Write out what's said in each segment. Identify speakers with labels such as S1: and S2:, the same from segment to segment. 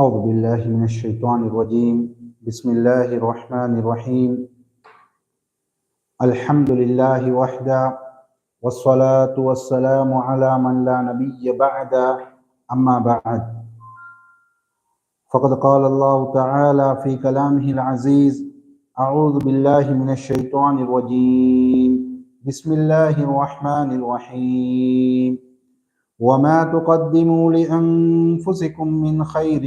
S1: أعوذ بالله من الشيطان الرجيم. بسم الله الرحمن الرحيم. الحمد لله وحده والصلاة والسلام على من لا نبي بعد أما بعد فقد قال الله تعالى في كلامه العزيز أعوذ بالله من الشيطان الرجيم. بسم الله الرحمن الرحيم. وما تقدموا لأنفسكم من خير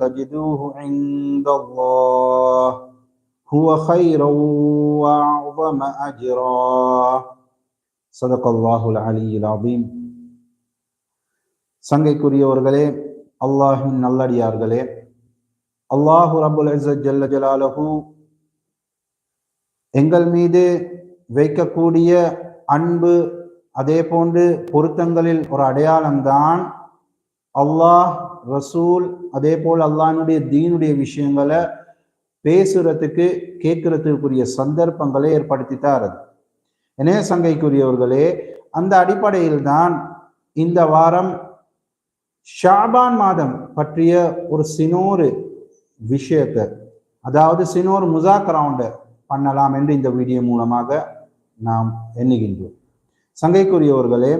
S1: تجدوه عند الله هو خيرا وأعظم أجرا صدق الله العلي العظيم சங்கைக்குரியவர்களே அல்லாஹின் நல்லடியார்களே அல்லாஹு ரபுல் இஸ்ஸத் ஜல்ல ஜலாலஹு எங்கள் மீது வைக்கக்கூடிய அன்பு அதே போன்று பொருத்தங்களில் ஒரு அடையாளம்தான் அல்லாஹ் ரசூல் அதே போல் அல்லாஹினுடைய தீனுடைய விஷயங்களை பேசுறதுக்கு கேட்கறதுக்குரிய சந்தர்ப்பங்களை ஏற்படுத்தி தாரது எனவே சங்கைக்குரியவர்களே அந்த அடிப்படையில் தான் இந்த வாரம் ஷாபான் மாதம் பற்றிய ஒரு சினோரு விஷயத்தை அதாவது சினோர் முசாக்கரவுண்டை பண்ணலாம் என்று இந்த வீடியோ மூலமாக நாம் எண்ணுகின்றோம். சங்கைக்குரியவர்களே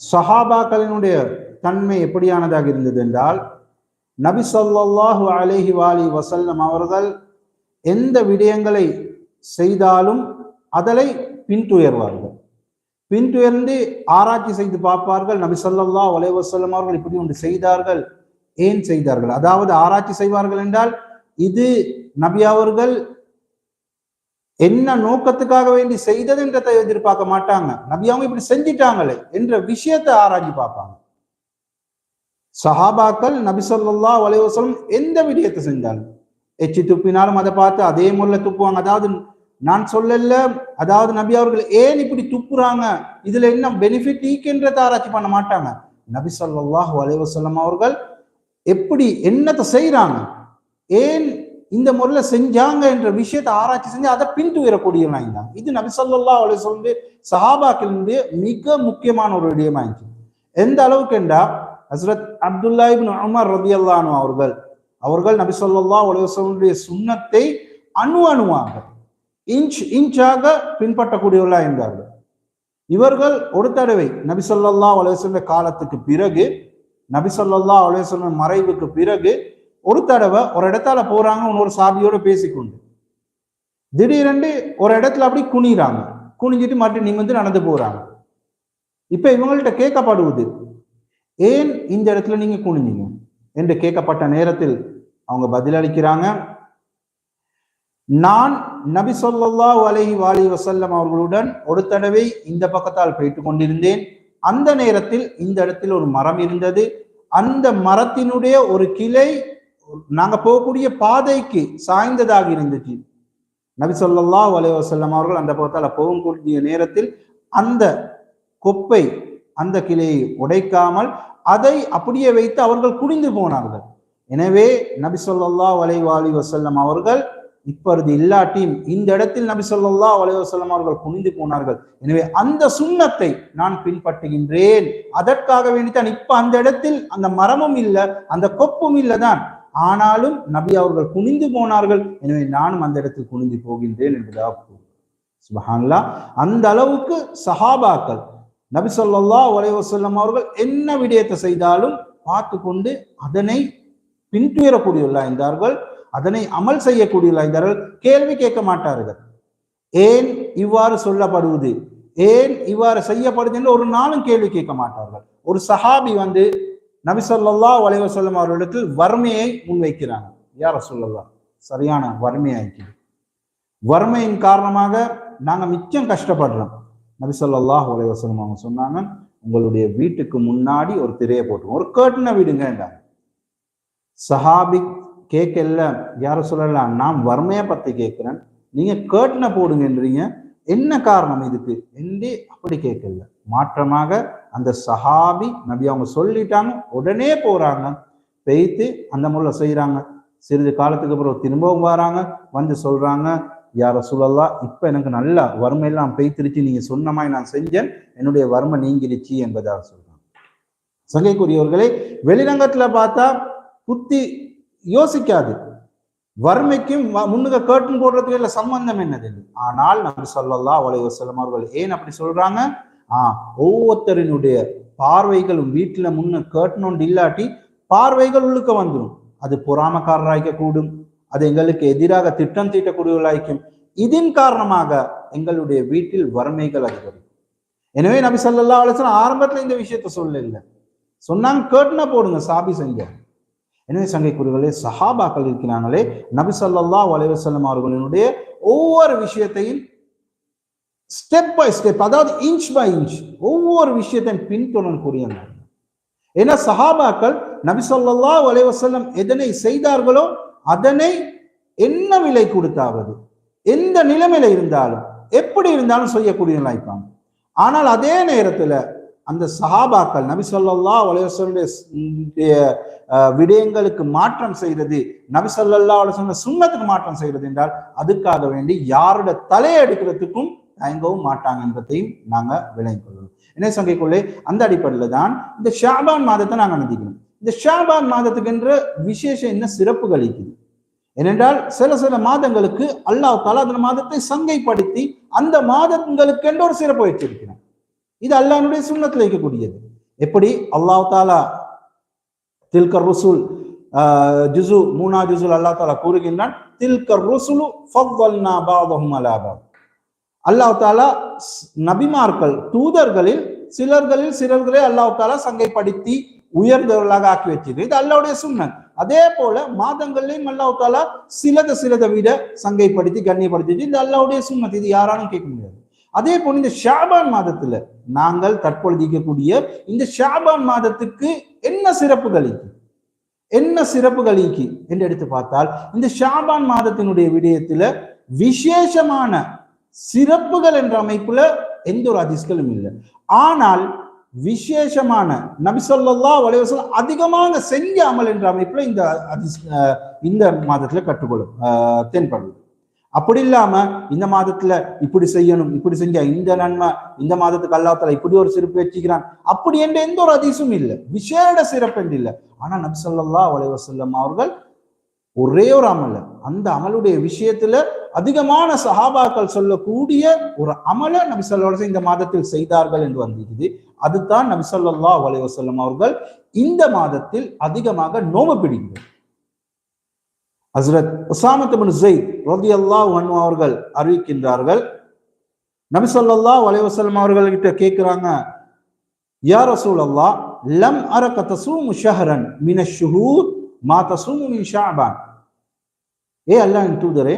S1: சஹாபாக்களினுடைய தன்மை எப்படியானதாக இருந்தது என்றால் நபி சொல்லாஹு அலேஹி வாலி வசல்லம் அவர்கள் எந்த விடயங்களை செய்தாலும் அதனை பின்துயர்வார்கள். பின்துயர்ந்து ஆராய்ச்சி செய்து பார்ப்பார்கள் நபி சொல்லல்லா அலே வசல்லம் அவர்கள் இப்படி ஒன்று செய்தார்கள் ஏன் செய்தார்கள்? அதாவது ஆராய்ச்சி செய்வார்கள் என்றால் இது நபி அவர்கள் என்ன நோக்கத்துக்காக வேண்டி செய்தது என்றதை எதிர்பார்க்க மாட்டாங்க. நபி அவங்க இப்படி செஞ்சிட்டாங்களே என்ற விஷயத்தை ஆராய்ச்சி பார்ப்பாங்க. சஹாபாக்கள் நபி சொல்லா வலைவசலம் எந்த விடயத்தை செஞ்சாலும் எச்சி துப்பினாலும் அதை பார்த்து அதே முறையில் துப்புவாங்க. அதாவது நான் சொல்லல அதாவது நபி அவர்கள் ஏன் இப்படி துப்புறாங்க? இதுல என்ன பெனிஃபிட் ஈக்கின்றதை ஆராய்ச்சி பண்ண மாட்டாங்க. நபி சொல்லாஹ் வலைவசல்லம் அவர்கள் எப்படி என்னத்தை செய்யறாங்க ஏன் இந்த முறையில் செஞ்சாங்க என்ற விஷயத்தை ஆராய்ச்சி செஞ்சு அதை பின்துயரக்கூடியவனாங்க தான். இது நபிசல்லா அவளை சொல்லி சஹாபாக்கிலிருந்து மிக முக்கியமான ஒரு விடயமாயிடுச்சு எந்த அளவுக்கு என்றா ஹசரத் அப்துல்லா இபின் உமர் ரதி அல்லானு அவர்கள் அவர்கள் நபி சொல்லா உலகடைய சுண்ணத்தை அணு அணுவாங்க இன்ச் இன்ச்சாக பின்பற்றக்கூடியவர்களா இருந்தார்கள். இவர்கள் ஒரு தடவை நபி சொல்லா உலக காலத்துக்கு பிறகு நபி சொல்லா உலக மறைவுக்கு பிறகு ஒரு தடவை ஒரு இடத்தால போறாங்க இன்னொரு சாபியோட பேசிக்கொண்டு. திடீரென்று ஒரு இடத்துல அப்படி குனிறாங்க குனிஞ்சிட்டு மறுபடியும் நிமிந்து நடந்து போறாங்க. இப்ப இவங்கள்ட்ட கேட்கப்படுவது ஏன் இந்த இடத்துல நீங்க குனிஞ்சீங்க? என்று கேட்கப்பட்ட நேரத்தில் அவங்க பதிலளிக்கிறாங்க நான் நபி சொல்லா அலஹி வாலி வசல்லம் அவர்களுடன் ஒரு தடவை இந்த பக்கத்தால் போயிட்டு கொண்டிருந்தேன். அந்த நேரத்தில் இந்த இடத்தில் ஒரு மரம் இருந்தது. அந்த மரத்தினுடைய ஒரு கிளை நாங்க போகக்கூடிய பாதைக்கு சாய்ந்ததாக இருந்துச்சு. நபி சொல்லா அலே வசல்லம் அவர்கள் அந்த பக்கத்தால் போகக்கூடிய நேரத்தில் அந்த கொப்பை அந்த கிளையை உடைக்காமல் அதை அப்படியே வைத்து அவர்கள் குடிந்து போனார்கள். எனவே நபி சொல்லா வலைவாலி வசல்லம் அவர்கள் இப்பொழுது இல்லாட்டியும் இந்த இடத்தில் நபி சொல்லா வலை வசல்லம் அவர்கள் குனிந்து போனார்கள். எனவே அந்த சுண்ணத்தை நான் பின்பற்றுகின்றேன். அதற்காக வேண்டித்தான். இப்ப அந்த இடத்தில் அந்த மரமும் இல்லை அந்த கொப்பும் இல்லை தான். ஆனாலும் நபி அவர்கள் குனிந்து போனார்கள். எனவே நானும் அந்த இடத்தில் குனிந்து போகின்றேன் என்பதாக சுபஹான்லா அந்த அளவுக்கு சஹாபாக்கள் நபி சொல்லா ஒலை வசல்லம் அவர்கள் என்ன விடயத்தை செய்தாலும் பார்த்து கொண்டு அதனை பின்துயரக்கூடியவர்களா இருந்தார்கள் அதனை அமல் செய்யக்கூடியவர்களா இருந்தார்கள் கேள்வி கேட்க மாட்டார்கள். ஏன் இவ்வாறு சொல்லப்படுவது? ஏன் இவ்வாறு செய்யப்படுது என்று ஒரு நாளும் கேள்வி கேட்க மாட்டார்கள். ஒரு சஹாபி வந்து நபிசல்லா சொல்லா வலைவசல்லம் அவர்களிடத்தில் வறுமையை முன்வைக்கிறாங்க. யார சொல்லலாம் சரியான வறுமையாக்கி வறுமையின் காரணமாக நாங்கள் மிச்சம் கஷ்டப்படுறோம். நபி சொல்லாஹ் உலகம் அவங்க சொன்னாங்க உங்களுடைய வீட்டுக்கு முன்னாடி ஒரு திரையை போட்டுருவோம் ஒரு கேட்டுன வீடுங்கன்றாங்க சஹாபி கேட்கல யார சொல்லலாம் நான் வறுமையை பற்றி கேட்குறேன். நீங்க கேட்டுன போடுங்கன்றீங்க. என்ன காரணம் இதுக்கு? என்று அப்படி கேட்கல மாற்றமாக அந்த சஹாபி நபி அவங்க சொல்லிட்டாங்க. உடனே போறாங்க. பெய்த்து அந்த முறையில் செய்யறாங்க சிறிது காலத்துக்கு அப்புறம் திரும்பவும் வராங்க. வந்து சொல்றாங்க யார சொல்லலாம் இப்ப எனக்கு நல்ல வறுமையெல்லாம் பெய்த்திருச்சு. நீங்க சொன்ன மாதிரி நான் செஞ்சேன். என்னுடைய வறுமை நீங்கிருச்சு என்பதாக சொல்றாங்க. சங்கைக்குரியவர்களே வெளிரங்கத்துல பார்த்தா புத்தி யோசிக்காது. வறுமைக்கும் வ- முன்னுக்கு கேட்டும் போடுறதுக்கு இல்லை சம்பந்தம் என்னது? ஆனால் நபி ஸல்லல்லாஹு அவளை வஸல்லம் அவர்கள் ஏன் அப்படி சொல்றாங்க? ஆ ஒவ்வொருத்தரினுடைய பார்வைகளும் வீட்டுல முன்ன கேட்டணும் இல்லாட்டி பார்வைகள் உள்ளுக்க வந்துடும் அது பொறாமக்காரராய்க்க கூடும். அது எங்களுக்கு எதிராக திட்டம் தீட்டக்கூடியவர்களாய்க்கும். இதன் காரணமாக எங்களுடைய வீட்டில் வறுமைகள் அதிகரிக்கும். எனவே நபி சொல்லல்லா அலைஹி ஆரம்பத்துல இந்த விஷயத்த சொல்லல. சொன்னாங்க கேட்டுனா போடுங்க சாபி செஞ்ச. எனவே சங்கைக்குரியவர்களே சஹாபாக்கள் இருக்கிறாங்களே நபி சொல்லல்லா வலைவசல்லம் அவர்களினுடைய ஒவ்வொரு விஷயத்தையும் ஸ்டெப் பை ஸ்டெப் அதாவது இன்ச் பை இன்ச் ஒவ்வொரு விஷயத்தையும் பின்தொடரக்கூடியவங்க ஏன்னா சஹாபாக்கள் நபி சொல்லல்லா வலைவசல்லம் எதனை செய்தார்களோ அதனை என்ன விலை கொடுத்தாவது எந்த நிலைமையில இருந்தாலும் எப்படி இருந்தாலும் செய்யக்கூடியவங்களா இருப்பாங்க ஆனால் அதே நேரத்தில் அந்த சஹாபாக்கள் நபி ஸல்லல்லாஹு அலைஹி விடயங்களுக்கு மாற்றம் செய்கிறது நபி ஸல்லல்லாஹு அலைஹி வஸல்லம் மாற்றம் செய்கிறது என்றால் அதுக்காக வேண்டி யாரோட தலையை எடுக்கிறதுக்கும் தயங்கவும் மாட்டாங்க என்பதையும் நாங்க விளங்கிக் கொள்ளணும் என்ன சங்கைக்குள்ளே அந்த அடிப்படையில் தான் இந்த ஷாபான் மாதத்தை நாங்க நினைக்கணும் இந்த ஷாபான் மாதத்துக்கென்ற விசேஷம் என்ன சிறப்புகள் இருக்குது ஏனென்றால் சில சில மாதங்களுக்கு அல்லாஹ் தலாதன அந்த மாதத்தை சங்கைப்படுத்தி அந்த மாதங்களுக்கென்று ஒரு சிறப்பு வச்சிருக்கிறான் இது அல்லாஹனுடைய சுண்ணத்தில் வைக்கக்கூடியது எப்படி? அல்லாஹ் தாலா தில்கர் ருசுல் ஜுசு மூணா ஜுசுல் அல்லாஹ் தாலா கூறுகின்றான் தில்கர் ருசுலு ஃபவ்வல்னா பாதஹும் அலா அல்லாஹ் தாலா நபிமார்கள் தூதர்களில் சிலர்களில் சிலர்களை அல்லாஹ் தாலா சங்கைப்படுத்தி உயர்ந்தவர்களாக ஆக்கி வச்சிருக்கு. இது அல்லாவுடைய சுண்ணன் அதே போல மாதங்கள்லையும் அல்லாஹ் தாலா சிலத சிலதை விட சங்கைப்படுத்தி கண்ணியப்படுத்தி இது அல்லாவுடைய சுண்ணத். இது யாராலும் கேட்க முடியாது. அதே போல இந்த ஷாபான் மாதத்துல நாங்கள் தற்பொழுது இருக்கக்கூடிய இந்த ஷாபான் மாதத்துக்கு என்ன சிறப்புகள் என்ன சிறப்புகள் இருக்கு? என்று எடுத்து பார்த்தால் இந்த ஷாபான் மாதத்தினுடைய விடயத்துல விசேஷமான சிறப்புகள் என்ற அமைப்புல எந்த ஒரு அதிர்ஷ்களும் இல்லை. ஆனால் விசேஷமான நபிசல்லா வலைவசம் அதிகமாக செஞ்ச அமல் என்ற அமைப்புல இந்த அதிஸ் இந்த மாதத்துல கற்றுக்கொள்ளும் தென்படுது. அப்படி இல்லாம இந்த மாதத்துல இப்படி செய்யணும் இப்படி செஞ்சா இந்த நன்மை இந்த மாதத்துக்கு அல்லாஹ் இப்படி ஒரு சிறப்பு வச்சுக்கிறான். அப்படி என்ற எந்த ஒரு அதிசயம் இல்லை. விசேட சிறப்பு என்று இல்லை. ஆனா நபி வலைவசல்லம் அவர்கள் ஒரே ஒரு அமல். அந்த அமலுடைய விஷயத்துல அதிகமான சஹாபாக்கள் சொல்லக்கூடிய ஒரு அமலை நபிசல்லா இந்த மாதத்தில் செய்தார்கள் என்று வந்திருக்குது. அதுதான் நபிசல்லா வலைவசல்லம் அவர்கள் இந்த மாதத்தில் அதிகமாக நோம்பு பிடிக்கிறது ஹசரத் உசாமத் ஜெயித் ஜெயித் அல்லா அன்ஹு அவர்கள் அறிவிக்கின்றார்கள். நபிசல்லா வலைவசலம் அவர்கள்கிட்ட வஸல்லம் அவர்கள் ரசூல் அல்லா லம் அர தசூமு ஷஹரன் மின ஷுஹூர் மா தசூமு மின் ஷஅபான் ஏ அல்லாஹ்வின் தூதரே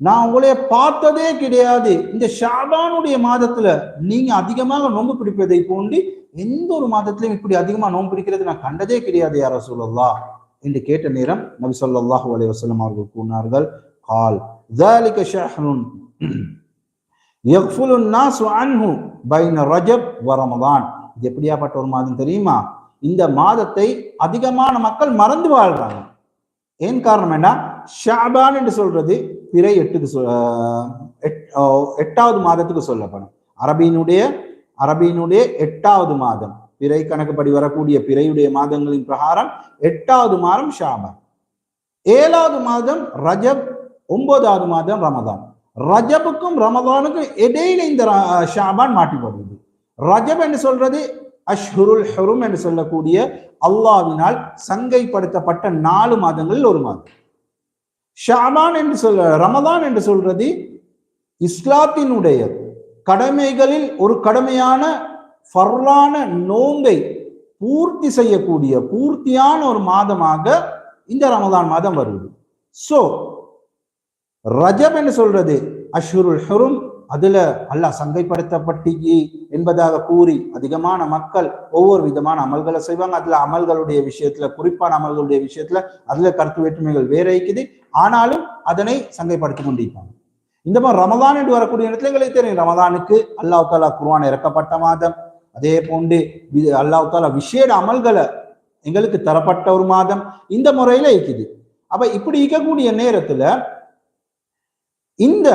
S1: நான் உங்களை பார்த்ததே கிடையாது. இந்த ஷாபானுடைய மாதத்துல நீங்க அதிகமாக நோன்பு பிடிப்பதை போன்று எந்த ஒரு மாதத்திலையும் இப்படி அதிகமா நோன்பு பிடிக்கிறது நான் கண்டதே கிடையாது யார அல்லா என்று கேட்ட நேரம் நபி ஸல்லல்லாஹு அலைஹி வஸல்லம் அவர்கள் கூறினார்கள் கால் ذلك شهر يغفل الناس عنه بين رجب ورمضان இது எப்படியாப்பட்ட ஒரு மாதம் தெரியுமா இந்த மாதத்தை அதிகமான மக்கள் மறந்து வாழ்றாங்க ஏன் காரணம் என்ன ஷாபான் என்று சொல்றது பிறை எட்டுக்கு சொ- ஆஹ் எட்- ஆஹ் எட்டாவது மாதத்துக்கு சொல்லப்படும் அரபியினுடைய அரபியினுடைய எட்டாவது மாதம் பிறை கணக்குப்படி வரக்கூடிய பிறையுடைய மாதங்களின் பிரகாரம் எட்டாவது மாதம் ஷாபன். ஏழாவது மாதம் ரஜப் ஒன்பதாவது மாதம் ரமதான். ரஜபுக்கும் ரமதானுக்கும் இடையில இந்த ர- ஷாபான் மாட்டி போடுது ரஜப் என்று சொல்றது அஷ்ஹுருல் ஹுரும் என்று சொல்லக்கூடிய அல்லாவினால் சங்கைப்படுத்தப்பட்ட நாலு மாதங்களில் ஒரு மாதம். ஷாபான் என்று சொல் ரமதான் என்று சொல்றது இஸ்லாத்தினுடைய கடமைகளில் ஒரு கடமையான ஃபர்லான நோன்பை பூர்த்தி செய்யக்கூடிய பூர்த்தியான ஒரு மாதமாக இந்த ரமதான் மாதம் வருது. சோ ரஜப் என்று சொல்றது? அஷ்ருல் ஹெரும் அதுல அல்லாஹ் சந்தைப்படுத்தப்பட்டி என்பதாக கூறி அதிகமான மக்கள் ஒவ்வொரு விதமான அமல்களை செய்வாங்க. அதுல அமல்களுடைய விஷயத்துல குறிப்பான அமல்களுடைய விஷயத்துல அதுல கருத்து வேற்றுமைகள் வேற இருக்குது. ஆனாலும் அதனை சங்கைப்படுத்திக் கொண்டிருப்பாங்க. இந்த மாதிரி ரமதான் என்று வரக்கூடிய இடத்துல எங்களுக்கு தெரியும். ரமதானுக்கு அல்லாஹ் தாலா குர்ஆன் இறக்கப்பட்ட மாதம் அதே போன்று வி- அல்லாஹ் தாலா விசேட அமல்களை எங்களுக்கு தரப்பட்ட ஒரு மாதம் இந்த முறையில இருக்குது. அப்ப இப்படி இருக்கக்கூடிய நேரத்துல இந்த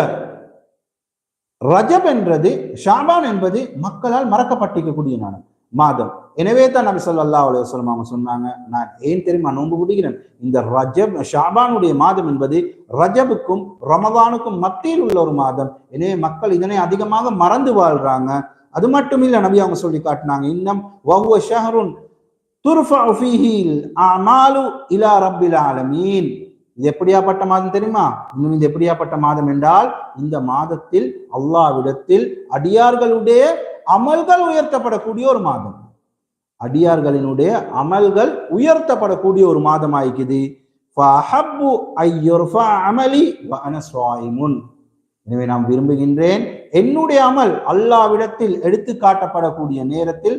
S1: ரஜப் என்றது ஷாபான் என்பது மக்களால் மறக்கப்பட்டிருக்கக்கூடிய நாள் மாதம். எனவே தான் நபி சொல்லா அலைஹி வஸல்லம் அவங்க சொன்னாங்க நான் ஏன் தெரியுமா நோன்பு பிடிக்கிறேன் இந்த ரஜப் ஷாபானுடைய மாதம் என்பது ரஜபுக்கும் ரமதானுக்கும் மத்தியில் உள்ள ஒரு மாதம். எனவே மக்கள் இதனை அதிகமாக மறந்து வாழ்றாங்க. அது மட்டும் இல்லை நபி அவங்க சொல்லி காட்டினாங்க இன்னும் வஹுவ ஷஹருன் துர்ஃபா இலா ரப்பில் ஆலமீன். இது எப்படியாப்பட்ட மாதம் தெரியுமா? இன்னும் இது எப்படியாப்பட்ட மாதம் என்றால் இந்த மாதத்தில் அல்லாவிடத்தில் அடியார்களுடைய அமல்கள் உயர்த்தப்படக்கூடிய ஒரு மாதம். அடியார்களினுடைய அமல்கள் உயர்த்தப்படக்கூடிய ஒரு மாதம் ஆயிக்குது எனவே நாம் விரும்புகின்றேன் என்னுடைய அமல் அல்லாவிடத்தில் எடுத்து காட்டப்படக்கூடிய நேரத்தில்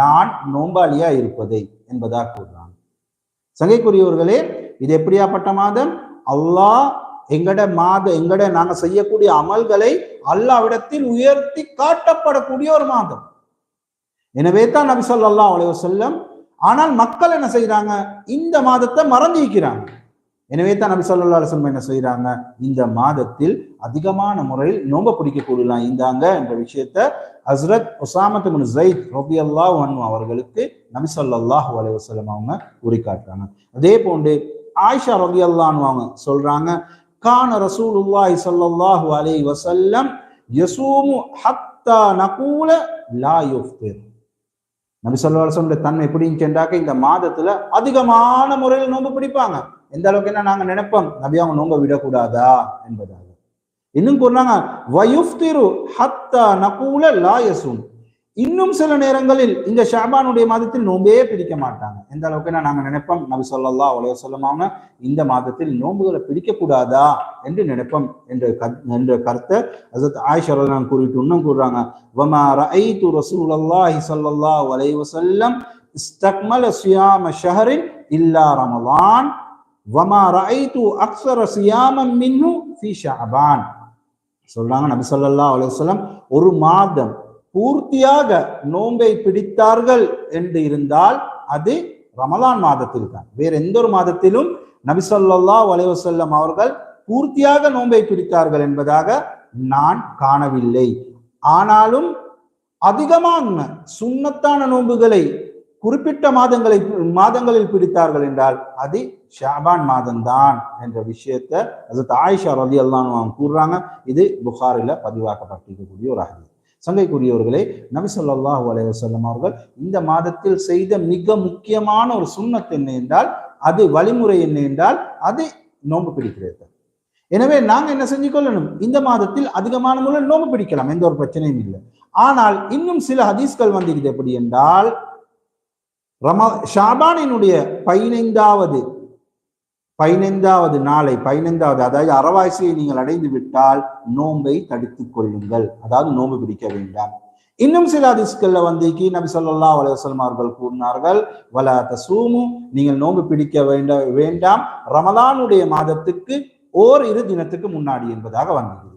S1: நான் நோம்பாளியா இருப்பதை என்பதாக கூறுறாங்க சங்கைக்குரியவர்களே இது எப்படியாப்பட்ட மாதம்? அல்லாஹ் எங்கட மாத எங்கட நாங்க செய்யக்கூடிய அமல்களை அல்லாவிடத்தில் உயர்த்தி காட்டப்படக்கூடிய ஒரு மாதம். எனவே தான் நபி ஸல்லல்லாஹு அலைய வஸல்லம் ஆனால் மக்கள் என்ன செய்யறாங்க இந்த மாதத்தை மறந்து வைக்கிறாங்க எனவே தான் நபி சொல்லா அலுவலம் என்ன செய்யறாங்க இந்த மாதத்தில் அதிகமான முறையில் நோம்ப பிடிக்கக்கூடலாம் இந்தாங்க என்ற விஷயத்த ஹஸ்ரத் உசாமத் ஜெயித் ஜைத் அல்லா அன்ஹு அவர்களுக்கு நபி சொல்லாஹ் அலைஹி அவங்க உரி காட்டுறாங்க. அதே போன்று ஆயிஷா ரபி அல்லான்னு அவங்க சொல்றாங்க கான ரசூலுல்லாஹி சல்லாஹு அலை வசல்லம் யசூமு ஹத்தா நகூல லா யுஃப்திர் நபி சொல்லா அலைஹி தன்மை எப்படின்னு கேட்டாக்க இந்த மாதத்துல அதிகமான முறையில் நோன்பு பிடிப்பாங்க. எந்த அளவுக்கு என்ன நாங்க நினைப்போம்? நபி அவங்க நோங்க விடக்கூடாதா? என்பதாக. இன்னும் கூறினாங்க வயுஃப்திரு ஹத்தா நகூல லாயசும் இன்னும் சில நேரங்களில் இந்த ஷாபானுடைய மாதத்தில் நோம்பே பிடிக்க மாட்டாங்க. எந்த அளவுக்கு என்ன நாங்க நினைப்போம்? நபி சொல்லல்லா அலைஹி வஸல்லம் அவங்க இந்த மாதத்தில் நோன்புகளை பிடிக்க கூடாதா என்று நினைப்போம் என்ற என்ற கருத்தை அசத் ஆயிஷர் நான் கூறிட்டு இன்னும் கூறுறாங்க வமா ரஐது ரசூலல்லாஹி சொல்லல்லா அலைஹி வஸல்லம் இஸ்தக்மல சுயாம ஷஹரின் இல்லா ரமலான். வமா ரஐது அக்ஸர சியாமம் மின்னு ஃபி ஷாபான் சொல்றாங்க நபி ஸல்லல்லாஹு அலுவலம் ஒரு மாதம் பூர்த்தியாக நோன்பை பிடித்தார்கள் என்று இருந்தால் அது ரமலான் மாதத்தில் தான். வேற எந்த ஒரு மாதத்திலும் நபி ஸல்லல்லாஹு அலைஹி அவர்கள் பூர்த்தியாக நோன்பை பிடித்தார்கள் என்பதாக நான் காணவில்லை. ஆனாலும் அதிகமான சுண்ணத்தான நோன்புகளை குறிப்பிட்ட மாதங்களை மாதங்களில் பிடித்தார்கள் என்றால் அது ஷாபான் மாதம்தான் என்ற விஷயத்தை அது தாயிஷா ரதி அல்லான்னு கூறுறாங்க. இது புகாரில் பதிவாக்கப்பட்டிருக்கக்கூடிய ஒரு அகதி சங்கைக்குரியவர்களே நபி ஸல்லல்லாஹு அலைஹி அவர்கள் இந்த மாதத்தில் செய்த மிக முக்கியமான ஒரு சுண்ணத் என்ன என்றால் அது வழிமுறை என்ன என்றால் அது நோன்பு பிடிக்கிறது. எனவே நாங்க என்ன செஞ்சு கொள்ளணும் இந்த மாதத்தில் அதிகமான மூலம் நோன்பு பிடிக்கலாம் எந்த ஒரு பிரச்சனையும் இல்லை. ஆனால் இன்னும் சில ஹதீஸ்கள் வந்திருக்குது எப்படி என்றால் ரம ஷாபானினுடைய பதினைந்தாவது பதினைந்தாவது நாளை பதினைந்தாவது அதாவது அறவாசியை நீங்கள் அடைந்து விட்டால் நோன்பை தடுத்துக் கொள்ளுங்கள். அதாவது நோன்பு பிடிக்க வேண்டாம். இன்னும் சில ஹதீஸ்கள்ல வந்து நபி சொல்லா அலைஹி அவர்கள் கூறினார்கள் வலா தசூமு நீங்கள் நோன்பு பிடிக்க வேண்ட வேண்டாம். ரமலானுடைய மாதத்துக்கு ஓர் இரு தினத்துக்கு முன்னாடி என்பதாக வந்தது.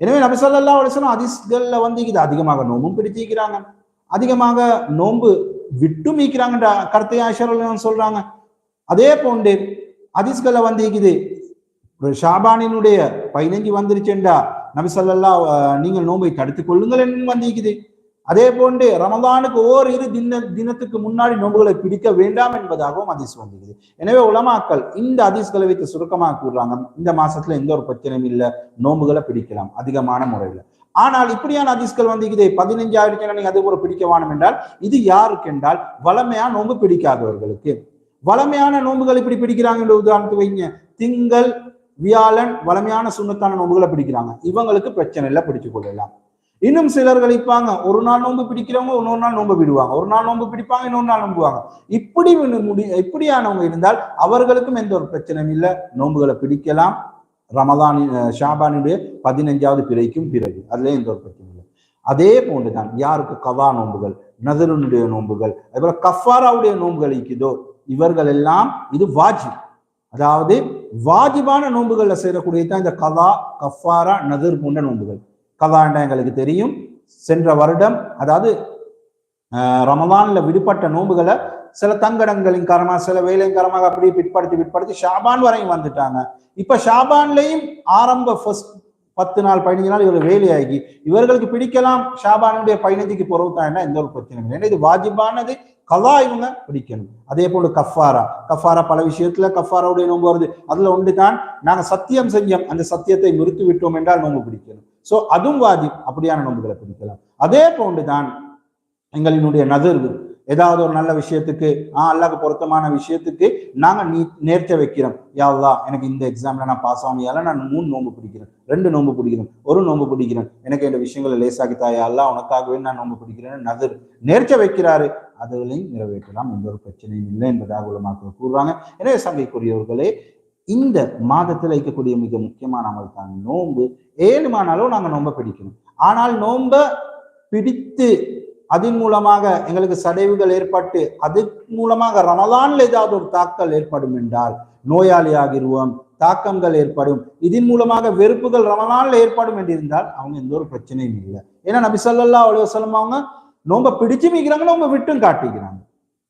S1: எனவே நபி சொல்லா அலைஹி வஸல்லம் வந்து இது அதிகமாக நோன்பும் பிடித்திருக்கிறாங்க அதிகமாக நோன்பு விட்டு மீக்கிறாங்கன்ற கருத்தை ஆஷர் சொல்றாங்க. அதே போன்று அதிஸ்கல்ல வந்து ஒரு ஷாபானினுடைய பதினஞ்சு வந்துருச்சுண்டா. நபிசல்லா நீங்கள் நோன்பை தடுத்துக் கொள்ளுங்கள் என்று வந்திருக்குது. அதே போன்று ரமதானுக்கு ஓர் இரு தின தினத்துக்கு முன்னாடி நோன்புகளை பிடிக்க வேண்டாம் என்பதாகவும் அதிஸ் வந்திருக்குது. எனவே உலமாக்கள் இந்த அதிஸ்களை வைத்து சுருக்கமாக கூறுறாங்க. இந்த மாசத்துல எந்த ஒரு பிரச்சனையும் இல்லை. நோன்புகளை பிடிக்கலாம். அதிகமான முறையில். ஆனால் இப்படியான அதிஸ்கள் வந்து இது பதினஞ்சாயிரத்தி ஆயிடுச்சுன்னா நீங்க அது ஒரு பிடிக்க வேணும் என்றால் இது யாருக்கு என்றால் வளமையான நோன்பு பிடிக்காதவர்களுக்கு. வளமையான நோன்புகள் இப்படி பிடிக்கிறாங்க என்ற உதாரணத்துக்கு வைங்க. திங்கள் வியாழன் வளமையான சுண்ணத்தான நோன்புகளை பிடிக்கிறாங்க. இவங்களுக்கு பிரச்சனை இல்லை பிடிச்சு கொள்ளலாம். இன்னும் சிலர் கழிப்பாங்க ஒரு நாள் நோன்பு பிடிக்கிறவங்க இன்னொரு நாள் நோன்பு விடுவாங்க. ஒரு நாள் நோன்பு பிடிப்பாங்க இன்னொரு நாள் நோம்புவாங்க இப்படி முடி இப்படியானவங்க இருந்தால் அவர்களுக்கும் எந்த ஒரு பிரச்சனையும் இல்லை. நோன்புகளை பிடிக்கலாம். ரமதான் ஷாபானுடைய பதினஞ்சாவது பிறைக்கும் பிறகு. அதுல எந்த ஒரு பிரச்சனை இல்லை. அதே போன்றுதான் யாருக்கு கவா நோன்புகள் நதருனுடைய நோன்புகள் அதே போல கஃபாராவுடைய நோன்புகள் இருக்குதோ இவர்கள் எல்லாம் இது வாஜிப். அதாவது வாஜிபான நோன்புகள்ல சேரக்கூடியதான் இந்த கதா கஃபாரா நதிர் போன்ற நோன்புகள். கதாண்டா எங்களுக்கு தெரியும். சென்ற வருடம் அதாவது ரமதான்ல விடுபட்ட நோன்புகளை சில தங்கடங்களின் காரணமாக சில வேலையின் காரணமாக அப்படியே பிற்படுத்தி பிற்படுத்தி ஷாபான் வரையும் வந்துட்டாங்க. இப்ப ஷாபான்லையும் ஆரம்ப ஃபர்ஸ்ட் பத்து நாள் பதினஞ்சு நாள் இவர்கள் வேலையாகி இவர்களுக்கு பிடிக்கலாம் ஷாபானுடைய பதினஞ்சுக்கு பிறகு தான் எந்த ஒரு பிரச்சனையும் இல்லை. ஏன்னா இது வாஜிபானது கலா இவங்க பிடிக்கணும். அதே போல கஃபாரா. கஃபாரா பல விஷயத்துல கஃபாராவுடைய நோன்பு வருது. அதுல ஒன்று தான் நாங்க சத்தியம் செஞ்சோம். அந்த சத்தியத்தை நிறுத்தி விட்டோம் என்றால் நோன்பு பிடிக்கணும். சோ அதுவும் வாஜிப் அப்படியான நோன்புகளை பிடிக்கலாம். அதே போன்று தான் எங்களினுடைய நகர்வு ஏதாவது ஒரு நல்ல விஷயத்துக்கு ஆ அல்லாக்கு பொருத்தமான விஷயத்துக்கு நாங்க நீ நேர்த்த வைக்கிறோம். யாவதா எனக்கு இந்த எக்ஸாம்ல நான் பாஸ் ஆகியால நான் மூணு நோம்பு பிடிக்கிறேன். ரெண்டு நோன்பு பிடிக்கிறேன். ஒரு நோன்பு பிடிக்கிறேன். எனக்கு இந்த விஷயங்களை லேசாக்கி தாயா அல்லா உனக்காகவே நான் நோம்பு பிடிக்கிறேன் நகர் நேர்ச்ச வைக்கிறாரு. அதுகளையும் நிறைவேற்றலாம். எந்த ஒரு பிரச்சனையும் இல்லை என்பதாக உலமாக்கள் கூறுறாங்க. எனவே சங்கைக்குரியவர்களே இந்த மாதத்தில் வைக்கக்கூடிய மிக முக்கியமான அமல் தான் நோன்பு. ஏழுமானாலும் நாங்கள் நோன்பை பிடிக்கணும். ஆனால் நோன்பை பிடித்து அதன் மூலமாக எங்களுக்கு சடைவுகள் ஏற்பட்டு அது மூலமாக ரமலான்ல ஏதாவது ஒரு தாக்கல் ஏற்படும் என்றால் நோயாளி ஆகிருவோம் தாக்கங்கள் ஏற்படும். இதன் மூலமாக வெறுப்புகள் ரமலான்ல ஏற்படும் என்றிருந்தால் அவங்க எந்த ஒரு பிரச்சனையும் இல்லை. ஏன்னா நபி சொல்லல்லா அவ்வளோ வசல்லம் அவங்க நோம்ப பிடிச்சு மீக்கிறாங்க நோம்ப விட்டும் காட்டிக்கிறாங்க.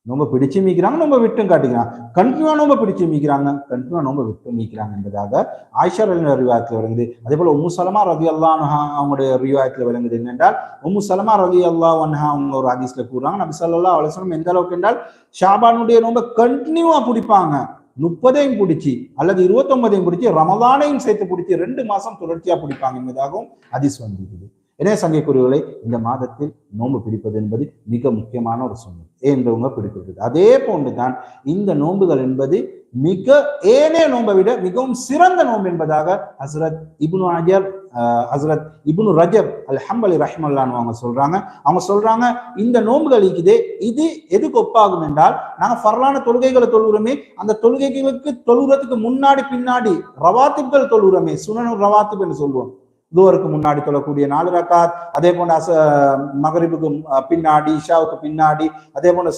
S1: நோம்ப பிடிச்சு மீக்கிறாங்க நோம்ப விட்டும் காட்டிக்கிறாங்க. கண்டினியூவா நோம்ப பிடிச்சு மீக்கிறாங்க கண்டினியூவா நோம்ப விட்டு மீக்கிறாங்க என்பதாக ஆயிஷா ரிவாயத்தில் விளங்குது அதே போல உம்மு சலமா ரவி அல்லா அவங்களுடைய ரிவாயத்தில் விளங்குது என்னென்றால் உம்மு சலமா ரவி அல்லா ஒன்ஹா அவங்க ஒரு ஹதீஸ்ல கூறுறாங்க நபி சொல்லா அலுவலம் எந்த அளவுக்கு என்றால் ஷாபானுடைய நோம்ப கண்டினியூவா பிடிப்பாங்க. முப்பதையும் பிடிச்சி அல்லது இருபத்தொன்பதையும் பிடிச்சி ரமதானையும் சேர்த்து பிடிச்சி ரெண்டு மாசம் தொடர்ச்சியா பிடிப்பாங்க என்பதாகவும் ஹதீஸ் வந்திருக்குது. எனவே சங்கைக்குரியவர்களை இந்த மாதத்தில் நோன்பு பிடிப்பது என்பது மிக முக்கியமான ஒரு சூழ்நிலை என்றவங்க பிடிக்கிறது அதே போன்றுதான் இந்த நோன்புகள் என்பது மிக ஏனே நோன்பை விட மிகவும் சிறந்த நோன்பு என்பதாக ஹசரத் இப்னு அஜர் ஹசரத் இப்னு ரஜப் அல் ஹம்பலி ரஹ்மல்லான்னு அவங்க சொல்றாங்க. அவங்க சொல்றாங்க இந்த நோன்புகள் இருக்குது இது எதுக்கு ஒப்பாகும் என்றால் நாங்கள் ஃபர்லான தொழுகைகளை தொழுகிறோமே அந்த தொழுகைகளுக்கு தொழுகிறதுக்கு முன்னாடி பின்னாடி ரவாத்திப்கள் தொழுகிறோமே சுனனு ரவாத்திப் என்று சொல்லுவோம். துவருக்கு முன்னாடி தொழக்கூடிய நாலு ரக்காத் அதே போன்ற அச மகரிபுக்கு பின்னாடி இஷாவுக்கு பின்னாடி அதே போல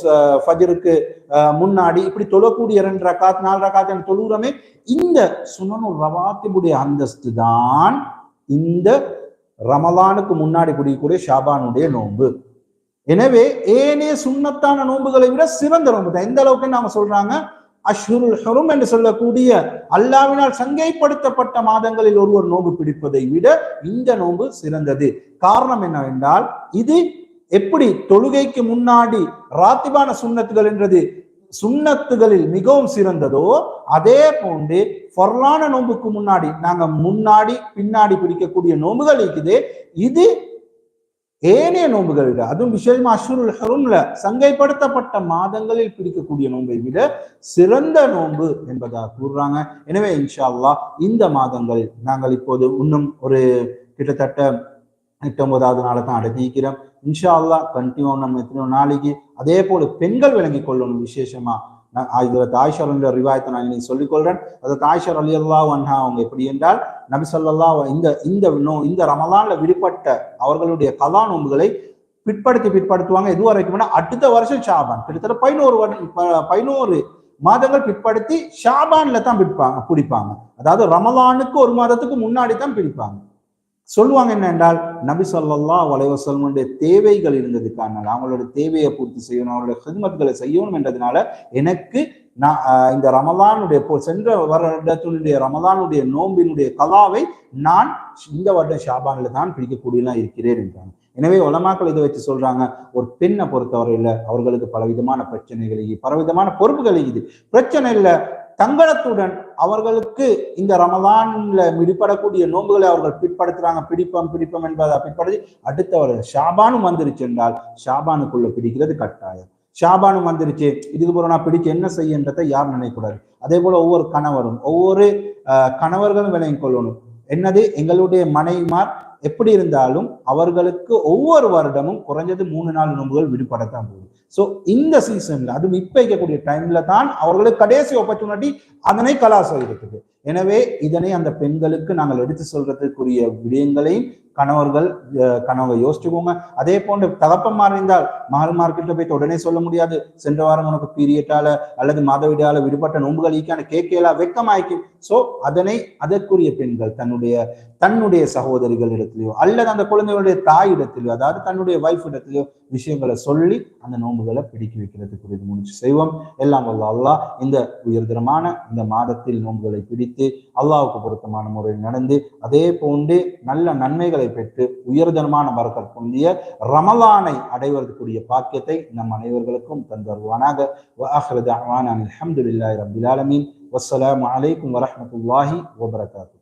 S1: ஃபஜருக்கு முன்னாடி இப்படி தொழக்கூடிய ரெண்டு ரக்காத் நாலு ரக்காத் என தொழுகிறோமே இந்த சுனனு ரவாத்திபுடைய அந்தஸ்து தான் இந்த ரமலானுக்கு முன்னாடி குடிக்கக்கூடிய ஷாபானுடைய நோன்பு. எனவே ஏனே சுண்ணத்தான நோன்புகளை விட சிறந்த நோன்பு தான் எந்த அளவுக்கு நாம சொல்றாங்க? அஷ்ஹுருல் ஹுரும் என்று சொல்லக்கூடிய அல்லாவினால் சங்கைப்படுத்தப்பட்ட மாதங்களில் ஒருவர் நோன்பு பிடிப்பதை விட இந்த நோன்பு சிறந்தது. காரணம் என்னவென்றால் இது எப்படி தொழுகைக்கு முன்னாடி ராத்திபான சுண்ணத்துகள் என்றது சுண்ணத்துகளில் மிகவும் சிறந்ததோ அதே போன்று பொருளான நோன்புக்கு முன்னாடி நாங்க முன்னாடி பின்னாடி பிடிக்கக்கூடிய நோன்புகள் இருக்குது. இது ஏனைய நோன்புகளை விட அதுவும் விசேஷமா அஷுருல் ஹரும்ல சங்கைப்படுத்தப்பட்ட மாதங்களில் பிடிக்கக்கூடிய நோன்பை விட சிறந்த நோன்பு என்பதாக கூறுறாங்க. எனவே இன்ஷா அல்லா இந்த மாதங்களில் நாங்கள் இப்போது இன்னும் ஒரு கிட்டத்தட்ட எட்டொன்பதாவது நாளை தான் அடங்கிக்கிறோம் இன்ஷா அல்லா கண்டினியூ நம்ம எத்தனையோ நாளைக்கு. அதே போல பெண்கள் விளங்கி கொள்ளணும் விசேஷமா. இதுல தாய்ஷர் என்ற ரிவாயத்தை நான் இன்னைக்கு சொல்லிக் அது தாய்ஷர் அலி அல்லா வன்ஹா அவங்க எப்படி என்றால் நபி சொல்லல்லா இந்த இந்த நோ இந்த ரமலான்ல விடுபட்ட அவர்களுடைய கலா நோன்புகளை பிற்படுத்தி பிற்படுத்துவாங்க. எது வரைக்கும்னா அடுத்த வருஷம் ஷாபான் கிட்டத்தட்ட பதினோரு பதினோரு மாதங்கள் பிற்படுத்தி ஷாபான்ல தான் பிடிப்பாங்க பிடிப்பாங்க. அதாவது ரமலானுக்கு ஒரு மாதத்துக்கு முன்னாடி தான் பிடிப்பாங்க. சொல்லுவாங்க என்ன என்றால் நபி சொல்லல்லா வலைவசல்முடைய தேவைகள் இருந்ததுக்கான அவங்களோட தேவையை பூர்த்தி செய்யணும் அவங்களோட ஹிதமத்துகளை செய்யணும் என்றதுனால எனக்கு நான் இந்த ரமலானுடைய சென்ற வருடத்தினுடைய ரமலானுடைய நோம்பினுடைய கலாவை நான் இந்த வருடம் ஷாபானில் தான் பிடிக்கக்கூடியலாம் இருக்கிறேன் என்றாங்க. எனவே உலமாக்கள் இதை வச்சு சொல்றாங்க ஒரு பெண்ணை பொறுத்தவரையில அவர்களுக்கு பலவிதமான பிரச்சனைகள் பலவிதமான பொறுப்புகள் இருக்குது. பிரச்சனை இல்லை தங்களத்துடன் அவர்களுக்கு இந்த ரமதான்ல விடுபடக்கூடிய நோன்புகளை அவர்கள் பிற்படுத்துறாங்க. பிடிப்பம் பிடிப்பம் என்பதை பிற்படுத்தி அடுத்த ஒரு ஷாபானும் வந்துருச்சு என்றால் ஷாபானுக்குள்ள பிடிக்கிறது கட்டாயம். ஷாபானும் வந்துருச்சு. இதுக்கு போற நான் பிடிச்சு என்ன செய்யன்றதை யார் நினைக்கூடாது அதே போல ஒவ்வொரு கணவரும் ஒவ்வொரு கணவர்களும் விளங்கி கொள்ளணும். என்னது? எங்களுடைய மனைவிமார் எப்படி இருந்தாலும் அவர்களுக்கு ஒவ்வொரு வருடமும் குறைஞ்சது மூணு நாள் நோன்புகள் விடுபடத்தான் போகுது. ஸோ இந்த சீசன்ல அதுவும் இப்ப வைக்கக்கூடிய டைம்ல தான் அவர்களுக்கு கடைசி ஆப்பர்ச்சுனிட்டி அதனை கலாசம் இருக்குது எனவே இதனை அந்த பெண்களுக்கு நாங்கள் எடுத்து சொல்றதுக்குரிய விடயங்களையும் கணவர்கள் கணவங்க யோசிச்சுக்கோங்க. அதே போன்று தகப்பமார் இருந்தால் மகள் மார்க்கெட்ல போய் உடனே சொல்ல முடியாது. சென்ற வாரம் உனக்கு பீரியட்டால அல்லது மாதவிடால விடுபட்ட நோன்புகள் ஈக்கான கேட்கலா வெக்கமாய்க்கும். சோ அதனை அதற்குரிய பெண்கள் தன்னுடைய தன்னுடைய சகோதரிகள் இடத்திலையோ அல்லது அந்த குழந்தைகளுடைய தாய் இடத்திலேயோ அதாவது தன்னுடைய வைஃப் இடத்திலையோ விஷயங்களை சொல்லி அந்த நோன்புகளை பிடிக்க வைக்கிறதுக்கு இது முடிச்சு செய்வோம். எல்லாம் வல்ல அல்லாஹ் இந்த உயர்தரமான இந்த மாதத்தில் நோன்புகளை பிடித்து அல்லாவுக்கு பொருத்தமான முறையில் நடந்து அதே போன்று நல்ல நன்மைகள் பறக்கத்தை பெற்று உயர்தனமான பறக்கத் புண்ணிய ரமலானை அடைவதற்குரிய பாக்கியத்தை நம் அனைவர்களுக்கும் தந்தருவானாக. அஹ்ரதான அலமதுல்லாய் வசலாம் அலைக்கும் வரமத்துல்லாஹி வபரகாத்து.